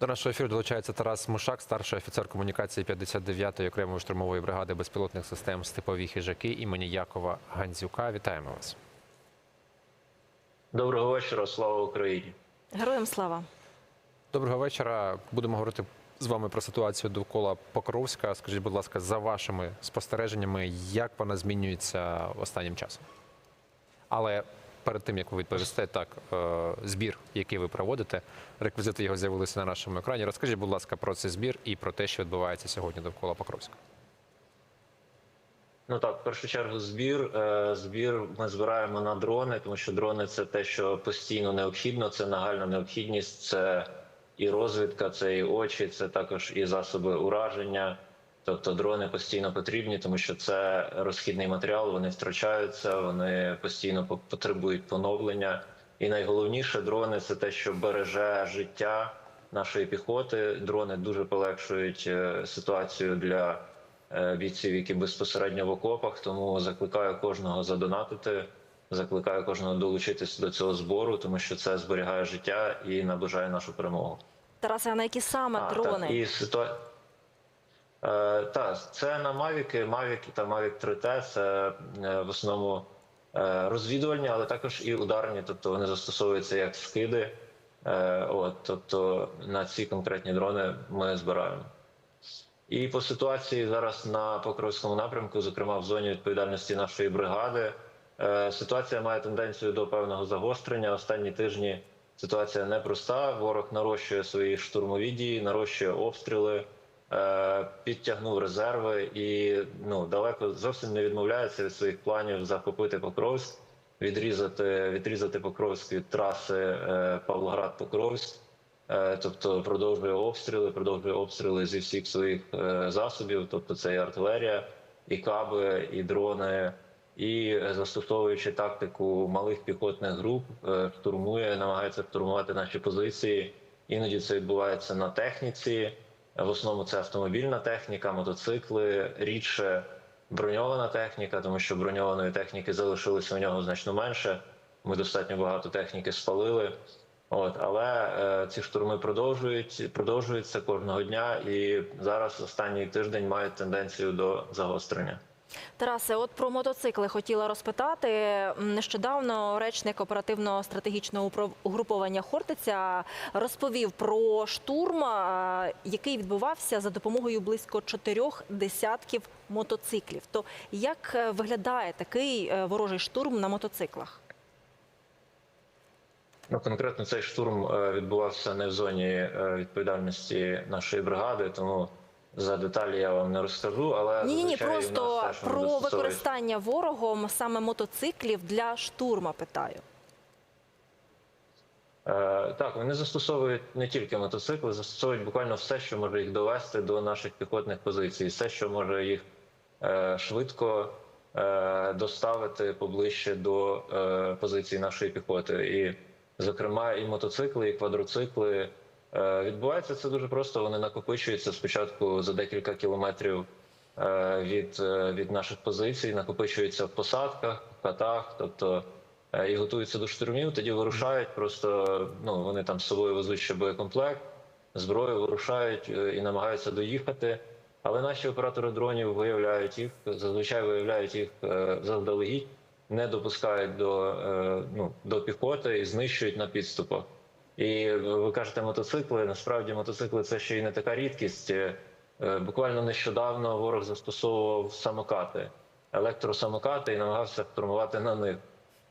До нашого ефіру долучається Тарас Мушак, старший офіцер комунікації 59-ї окремої штурмової бригади безпілотних систем степові хижаки імені Якова Гандзюка. Вітаємо вас. Доброго вечора, слава Україні. Героям слава. Доброго вечора. Будемо говорити з вами про ситуацію довкола Покровська. Скажіть, будь ласка, за вашими спостереженнями, як вона змінюється останнім часом? Але перед тим як ви відповісте, так е, збір, який ви проводите, реквізити його з'явилися на нашому екрані. Розкажіть, будь ласка, про цей збір і про те, що відбувається сьогодні довкола Покровська. Ну так, в першу чергу, збір. Е, Збір ми збираємо на дрони, тому що дрони це те, що постійно необхідно. Це нагальна необхідність, це і розвідка, це і очі, це також і засоби ураження. Тобто дрони постійно потрібні, тому що це розхідний матеріал. Вони втрачаються, вони постійно по- потребують поновлення. І найголовніше дрони це те, що береже життя нашої піхоти. Дрони дуже полегшують е, ситуацію для е, бійців, які безпосередньо в окопах. Тому закликаю кожного задонатити, закликаю кожного долучитися до цього збору, тому що це зберігає життя і наближає нашу перемогу. Тарасе, а на які саме А, дрони? Так, і ситуа... Е, та, це на Мавіки, Mavic та Mavic 3T, це е, в основному е, розвідувальні, але також і ударні, тобто вони застосовуються як скиди. От, тобто на ці конкретні дрони ми збираємо. І по ситуації зараз на Покровському напрямку, зокрема в зоні відповідальності нашої бригади, ситуація має тенденцію до певного загострення. Останні тижні ситуація непроста. Ворог нарощує свої штурмові дії, нарощує обстріли, підтягнув резерви і ну далеко зовсім не відмовляється від своїх планів захопити Покровськ, відрізати, відрізати Покровськ від траси е, Павлоград-Покровськ. Е, тобто продовжує обстріли, продовжує обстріли зі всіх своїх е, засобів, тобто це і артилерія, і каби, і дрони, і е, застосовуючи тактику малих піхотних груп, е, штурмує, намагається штурмувати наші позиції. Іноді це відбувається на техніці. В основному це автомобільна техніка, мотоцикли, рідше броньована техніка, тому що броньованої техніки залишилося у нього значно менше. Ми достатньо багато техніки спалили. От, але е, ці штурми продовжують продовжуються кожного дня, і зараз останній тиждень мають тенденцію до загострення. Тарасе, от про мотоцикли хотіла розпитати. Нещодавно речник оперативно-стратегічного угруповання Хортиця розповів про штурм, який відбувався за допомогою близько чотирьох десятків мотоциклів. То як е, виглядає такий е, ворожий штурм на мотоциклах? Ну конкретно цей штурм е, відбувався не в зоні відповідальності нашої бригади, тому за деталі я вам не розкажу. Але Ні, ні, ні, нас просто про використання ворогом саме мотоциклів для штурма. Питаю. Е, Так, вони застосовують не тільки мотоцикли, застосовують буквально все, що може їх довести до наших піхотних позицій, все, що може їх е, швидко е, доставити поближче до е, позицій нашої піхоти. І, зокрема, і мотоцикли, і квадроцикли. Е, Відбувається це дуже просто. Вони накопичуються спочатку за декілька кілометрів е, від, е, від наших позицій, накопичуються в посадках, в хатах, тобто і готуються до штурмів, тоді вирушають. Просто ну вони там з собою везуть ще боєкомплект, зброю вирушають і намагаються доїхати. Але наші оператори дронів виявляють їх, зазвичай виявляють їх заздалегідь, не допускають до, ну, до піхоти і знищують на підступах. І ви кажете мотоцикли. Насправді мотоцикли це ще й не така рідкість. Е, Буквально нещодавно ворог застосовував самокати, електросамокати і намагався штурмувати на них.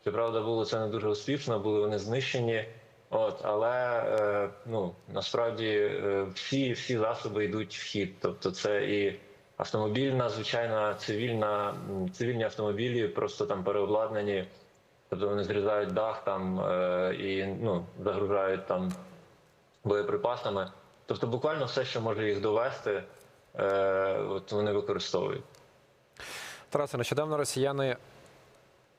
Щоправда, було це не дуже успішно, були вони знищені. От, але е, ну насправді е, всі, всі засоби йдуть в хід. Тобто, це і автомобільна, звичайна цивільна, цивільні автомобілі, просто там переобладнані. Тобто вони зрізають дах там е, і ну, загружають там боєприпасами. Тобто, буквально все, що може їх довести, е, от вони використовують. Тарасе, нещодавно росіяни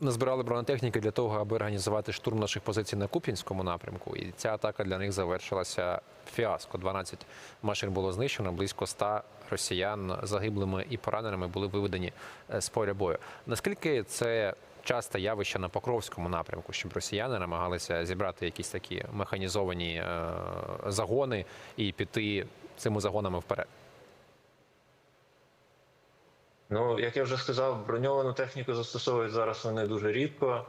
назбирали бронетехніки для того, аби організувати штурм наших позицій на Куп'янському напрямку. І ця атака для них завершилася фіаско. 12 машин було знищено, близько 100 росіян загиблими і пораненими були виведені е, з поля бою. Наскільки це часте явище на Покровському напрямку, щоб росіяни намагалися зібрати якісь такі механізовані е, загони і піти цими загонами вперед. Ну, як я вже сказав, броньовану техніку застосовують зараз вони дуже рідко,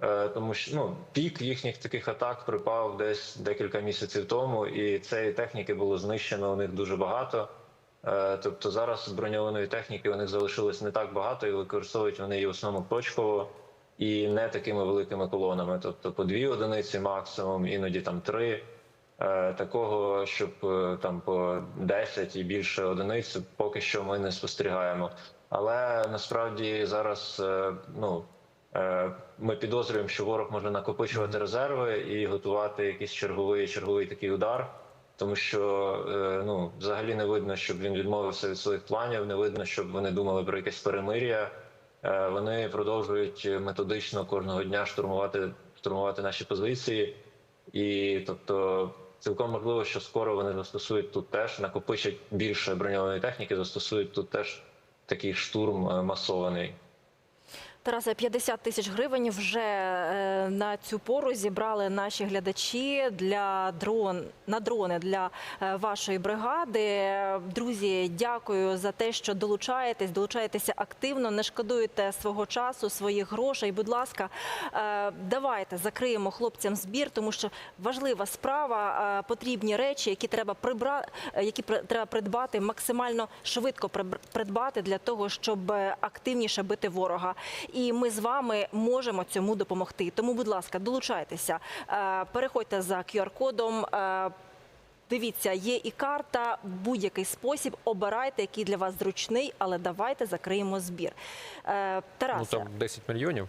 е, тому що ну, пік їхніх таких атак припав десь декілька місяців тому, і цієї техніки було знищено у них дуже багато. Е, Тобто зараз броньованої техніки у них залишилось не так багато, і використовують вони її в основному точково і не такими великими колонами. Тобто по дві одиниці максимум, іноді там три. Е, Такого, щоб е, там по 10 і більше одиниць, поки що ми не спостерігаємо. Але насправді зараз ну, ми підозрюємо, що ворог може накопичувати резерви і готувати якийсь черговий черговий такий удар, тому що е, ну, взагалі не видно, щоб він відмовився від своїх планів, не видно, щоб вони думали про якесь перемир'я. Е, Вони продовжують методично кожного дня штурмувати, штурмувати наші позиції, і тобто. Цілком можливо, що скоро вони застосують тут теж, накопичать більше броньованої техніки, застосують тут теж такий штурм е, масований. Тарасе, 50 тисяч гривень вже е, на цю пору зібрали наші глядачі для дрон на дрони для е, вашої бригади. Друзі, дякую за те, що долучаєтесь, долучаєтеся активно, не шкодуєте свого часу, своїх грошей. Будь ласка, е, давайте закриємо хлопцям збір, тому що важлива справа. Потрібні речі, які треба прибра... е, які треба придбати максимально швидко придбати для того, щоб активніше бити ворога. І ми з вами можемо цьому допомогти. Тому, будь ласка, долучайтеся, Е, переходьте за QR-кодом. е, Дивіться, є і карта, будь-який спосіб. Обирайте, який для вас зручний, але давайте закриємо збір. Е, Ну там 10 мільйонів.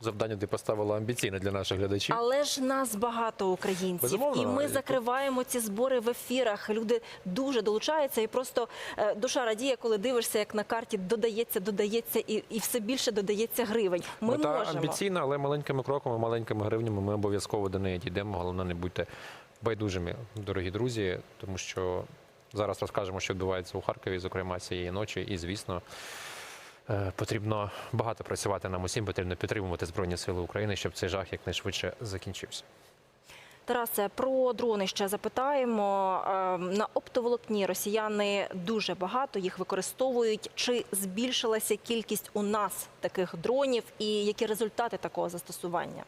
Завдання ти поставила амбіційне для наших глядачів. але ж нас багато українців, Безумовно, і ми і закриваємо ці збори в ефірах. Люди дуже долучаються, і просто е, душа радіє, коли дивишся, як на карті додається, додається, і, і все більше додається гривень. Ми Мета можемо. амбіційна, але маленькими кроками, маленькими гривнями ми обов'язково до неї дійдемо. Головне, не будьте байдужими, дорогі друзі, тому що зараз розкажемо, що відбувається у Харкові, зокрема цієї ночі. І, звісно, потрібно багато працювати нам усім, потрібно підтримувати Збройні Сили України, щоб цей жах якнайшвидше закінчився. Тарасе, про дрони ще запитаємо. Е, На оптоволокні росіяни дуже багато їх використовують. Чи збільшилася кількість у нас таких дронів, і які результати такого застосування?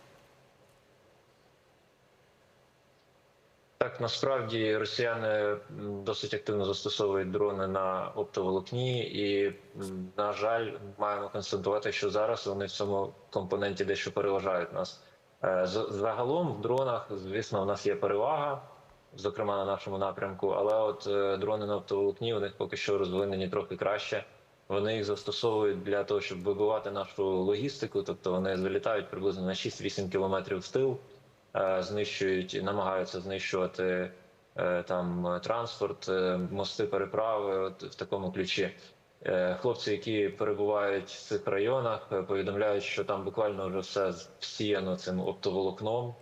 Так, насправді росіяни досить активно застосовують дрони на оптоволокні, і, на жаль, маємо констатувати, що зараз вони в цьому компоненті дещо переважають нас. Е, Загалом в дронах, звісно, у нас є перевага, зокрема на нашому напрямку, але от е, дрони на оптоволокні у них поки що розвинені трохи краще. Вони їх застосовують для того, щоб вибивати нашу логістику, тобто вони залітають приблизно на 6-8 кілометрів в тил е, знищують, намагаються знищувати е, там транспорт, е, мости, переправи. От в такому ключі. Хлопці, які перебувають в цих районах, повідомляють, що там буквально вже все всіяно цим оптоволокном.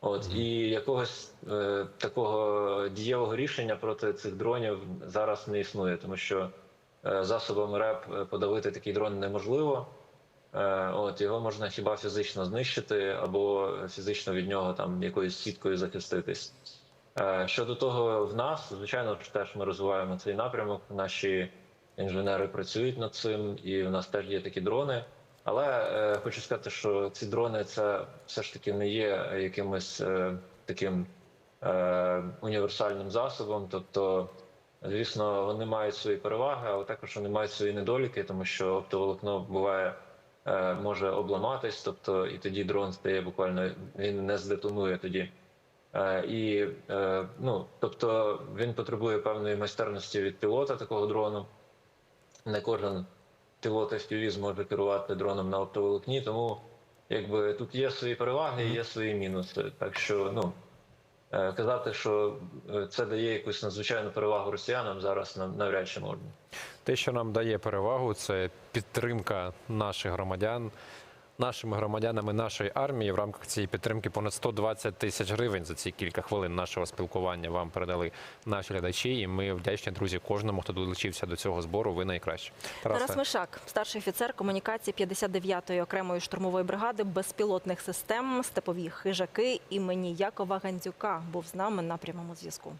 От і якогось е, такого дієвого рішення проти цих дронів зараз не існує, тому що е, засобами РЕП подавити такий дрон неможливо. Е, От його можна хіба фізично знищити, або фізично від нього там якоюсь сіткою захиститись. Е, Щодо того, в нас звичайно ж теж ми розвиваємо цей напрямок. Наші інженери працюють над цим, і в нас теж є такі дрони. Але е, хочу сказати, що ці дрони це все ж таки не є якимось е, таким е, універсальним засобом. Тобто, звісно, вони мають свої переваги, але також вони мають свої недоліки, тому що оптоволокно буває може обламатись, тобто і тоді дрон стає буквально він не здетонує тоді. Е, І е, ну, тобто він потребує певної майстерності від пілота такого дрону. Не кожен пілот FPV зможе керувати дроном на оптоволокні, тому якби тут є свої переваги, є свої мінуси. Так що ну е, казати, що е, це дає якусь надзвичайну перевагу росіянам, зараз нам навряд чи можна. Те, що нам дає перевагу, це підтримка наших громадян, нашими громадянами нашої армії в рамках цієї підтримки понад 120 тисяч гривень за ці кілька хвилин нашого спілкування вам передали наші глядачі. І ми вдячні друзі кожному, хто долучився до цього збору. Ви найкраще. Тарас Тарасе, Мишак, старший офіцер комунікації 59-ї окремої штурмової бригади безпілотних систем степові хижаки імені Якова Гандзюка, був з нами на прямому зв'язку.